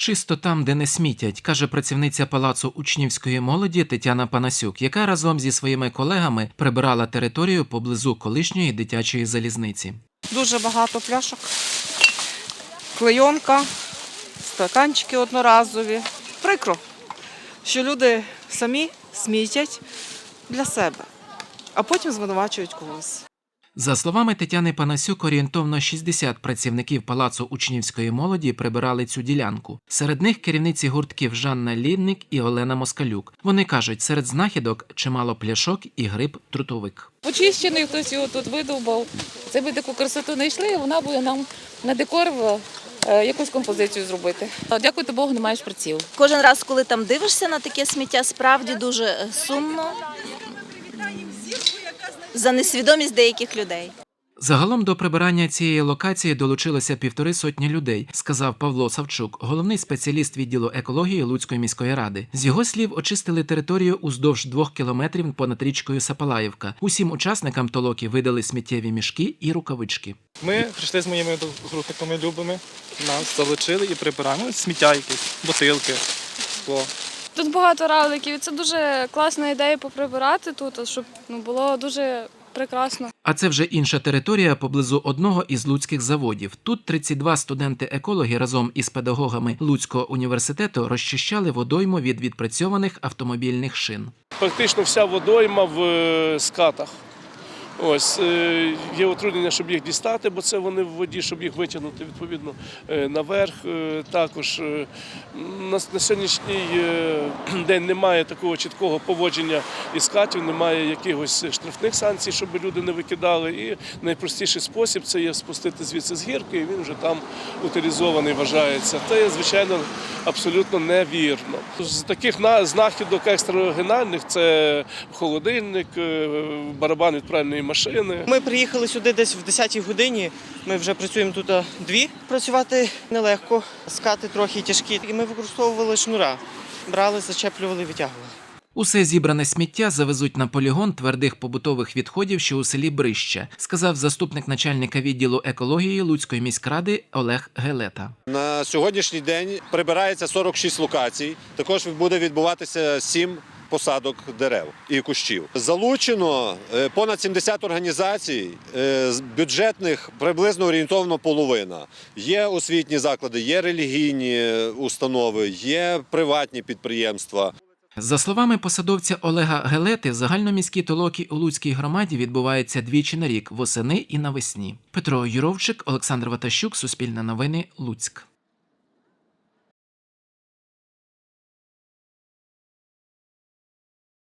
Чисто там, де не смітять, каже працівниця палацу учнівської молоді Тетяна Панасюк, яка разом зі своїми колегами прибирала територію поблизу колишньої дитячої залізниці. Дуже багато пляшок, клейонка, стаканчики одноразові. Прикро, що люди самі смітять для себе, а потім звинувачують когось. За словами Тетяни Панасюк, орієнтовно 60 працівників палацу учнівської молоді прибирали цю ділянку. Серед них керівниці гуртків Жанна Лінник і Олена Москалюк. Вони кажуть, серед знахідок чимало пляшок і гриб трутовик. Почищений, хтось його тут видовбав. Це би таку красоту знайшли, вона буде нам на декор е, якусь композицію зробити. Дякувати Богу, немає шприців. Кожен раз, коли там дивишся на таке сміття, справді дуже е, сумно за несвідомість деяких людей. Загалом до прибирання цієї локації долучилося півтори сотні людей, сказав Павло Савчук, головний спеціаліст відділу екології Луцької міської ради. З його слів, очистили територію уздовж двох кілометрів понад річкою Сапалаївка. Усім учасникам толоки видали сміттєві мішки і рукавички. Ми прийшли з моїми групниками любими, нас залучили і прибираємо сміття якесь, бутилки, скло. Тут багато равликів, і це дуже класна ідея поприбирати тут, щоб ну, було дуже прекрасно. А це вже інша територія поблизу одного із луцьких заводів. Тут 32 студенти-екологи разом із педагогами Луцького університету розчищали водойму від відпрацьованих автомобільних шин. практично вся водойма в е, скатах. Ось е, є утруднення, щоб їх дістати, бо це вони в воді, щоб їх витягнути відповідно е, наверх. Е, Також на, сьогоднішній день немає такого чіткого поводження із скатів, немає якихось штрафних санкцій, щоб люди не викидали. І найпростіший спосіб це є спустити звідси з гірки, і він вже там утилізований вважається. Це звичайно, абсолютно невірно. З таких знахідок екстраоригінальних це холодильник, барабан від пральної машини. Ми приїхали сюди десь в 10-й годині. Ми вже працюємо тут дві. Працювати нелегко, скати трохи тяжкі. І ми використовували шнура. Брали, зачеплювали, витягували. Усе зібране сміття завезуть на полігон твердих побутових відходів, що у селі Брища, сказав заступник начальника відділу екології Луцької міськради Олег Гелета. На сьогоднішній день прибирається 46 локацій. Також буде відбуватися 7 посадок дерев і кущів. Залучено е, понад 70 організацій, е, бюджетних приблизно орієнтовно половина. Є освітні заклади, є релігійні е, установи, є приватні підприємства. За словами посадовця Олега Гелети, загальноміські толоки у Луцькій громаді відбуваються двічі на рік восени і навесні. Петро Юровчик, Олександр Ватащук, Суспільне новини, Луцьк.